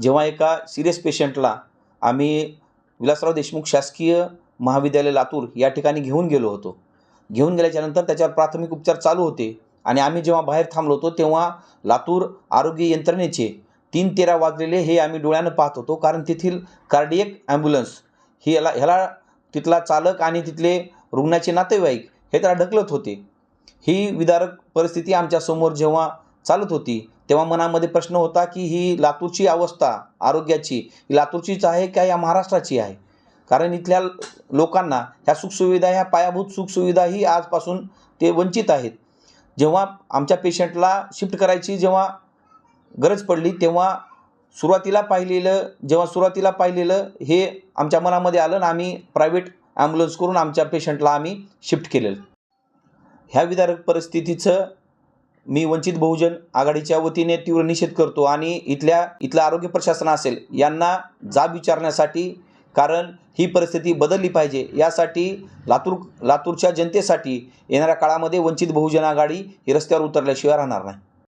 जेव्हा एका सिरियस पेशंटला आम्ही विलासराव देशमुख शासकीय महाविद्यालय लातूर या ठिकाणी घेऊन गेलो होतो. घेऊन गेल्याच्यानंतर त्याच्यावर प्राथमिक उपचार चालू होते आणि आम्ही जेव्हा बाहेर थांबलो होतो तेव्हा लातूर आरोग्य यंत्रणेचे तीन तेरा वाजलेले हे आम्ही डोळ्यानं पाहत होतो. कारण तेथील कार्डियक ॲम्ब्युलन्स ही याला ह्याला तिथला चालक आणि तिथले रुग्णाचे नातेवाईक हे त्याला ढकलत होते. ही विदारक परिस्थिती आमच्यासमोर जेव्हा चालत होती. तेव्हा मनामध्ये प्रश्न होता की ही लातूरची अवस्था आरोग्याची ही लातूरचीच आहे का या महाराष्ट्राची आहे? कारण इथल्या लोकांना ह्या सुखसुविधा ह्या पायाभूत सुखसुविधा ही आजपासून ते वंचित आहेत. जेव्हा आमच्या पेशंटला शिफ्ट करायची जेव्हा गरज पडली तेव्हा सुरुवातीला पाहिलेलं जेव्हा सुरुवातीला पाहिलेलं हे आमच्या मनामध्ये आलं आणि आम्ही प्रायव्हेट ॲम्ब्युलन्स करून आमच्या पेशंटला आम्ही शिफ्ट केलेलं. ह्या विदारक परिस्थितीचं मी वंचित बहुजन आघाडीच्या वतीने तीव्र निषेध करतो आणि इथल्या इथलं आरोग्य प्रशासन असेल यांना जाब विचारण्यासाठी कारण ही परिस्थिती बदलली पाहिजे. यासाठी लातूर लातूरच्या जनतेसाठी येणाऱ्या काळामध्ये वंचित बहुजन आघाडी ही रस्त्यावर उतरल्याशिवाय राहणार नाही.